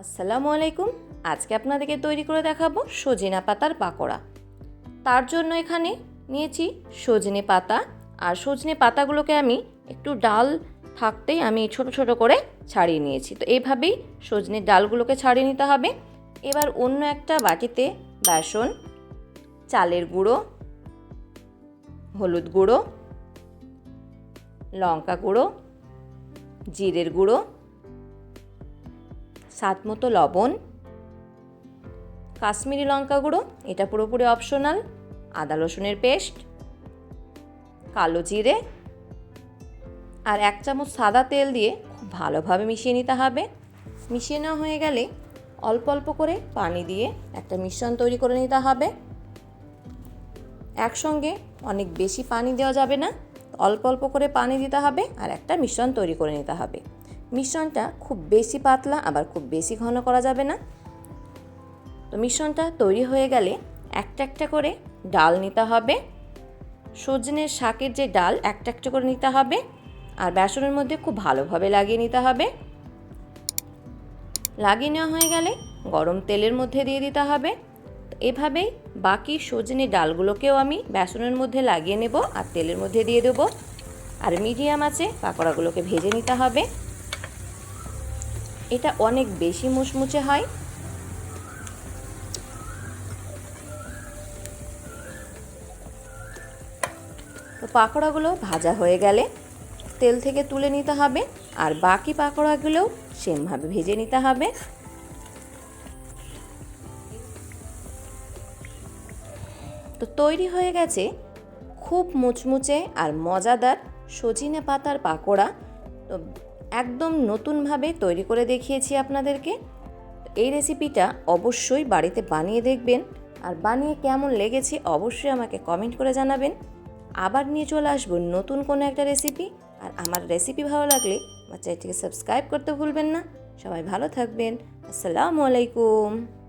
আসসালামু আলাইকুম। আজকে আপনাদেরকে তৈরি করে দেখাবো সজনা পাতার পাকোড়া। তার জন্য এখানে নিয়েছি সজনে পাতা। আর সজনে পাতাগুলোকে আমি একটু ডাল থাকতেই আমি ছোট ছোট করে ছাড়িয়ে নিয়েছি। তো এইভাবেই সজনের ডালগুলোকে ছাড়িয়ে নিতে হবে। এবার অন্য একটা বাটিতে বেসন, চালের গুঁড়ো, হলুদ গুঁড়ো, লঙ্কা গুঁড়ো, জিরের গুঁড়ো স্বাদ মতো লবণ, কাশ্মীরি লঙ্কা গুঁড়ো, এটা পুরোপুরি অপশনাল আদা রসুনের পেস্ট, কালো জিরে আর এক চামচ সাদা তেল দিয়ে খুব ভালোভাবে মিশিয়ে নিতে হবে। মিশিয়ে নেওয়া হয়ে গেলে অল্প অল্প করে পানি দিয়ে একটা মিশ্রণ তৈরি করে নিতে হবে। একসঙ্গে অনেক বেশি পানি দেওয়া যাবে না, অল্প অল্প করে পানি দিতে হবে আর একটা মিশ্রণ তৈরি করে নিতে হবে। মিশ্রণটা খুব বেশি পাতলা, আবার খুব বেশি ঘন করা যাবে না। তো মিশ্রণটা তৈরি হয়ে গেলে একটা একটা করে ডাল নিতে হবে। সজনের শাকের যে ডাল, একটা একটা করে নিতে হবে। আর বেসনের মধ্যে খুব ভালোভাবে লাগিয়ে নিতে হবে। লাগিয়ে নেওয়া হয়ে গেলে গরম তেলের মধ্যে দিয়ে দিতে হবে। এভাবেই বাকি সজনে ডালগুলোকেও আমি বেসনের মধ্যে লাগিয়ে নেব আর তেলের মধ্যে দিয়ে দেবো। আর মিডিয়াম আছে পাকোড়াগুলোকে ভেজে নিতে হবে। এটা অনেক বেশি মুচমুচে হয়। তো পাকোড়াগুলো ভাজা হয়ে গেলে তেল থেকে তুলে নিতে হবে আর বাকি পাকোড়াগুলোও সেমভাবে ভেজে নিতে হবে। তো তৈরি হয়ে গেছে খুব মুচমুচে আর মজাদার সজিনে পাতার পাকোড়া। তো একদম নতুনভাবে তৈরি করে দেখিয়েছি আপনাদেরকে। এই রেসিপিটা অবশ্যই বাড়িতে বানিয়ে দেখবেন। আর বানিয়ে কেমন লেগেছে অবশ্যই আমাকে কমেন্ট করে জানাবেন। আবার নিয়ে চলে আসব নতুন কোনো একটা রেসিপি। আর আমার রেসিপি ভালো লাগলে আমার চ্যানেলটিকে সাবস্ক্রাইব করতে ভুলবেন না। সবাই ভালো থাকবেন। আসসালামু আলাইকুম।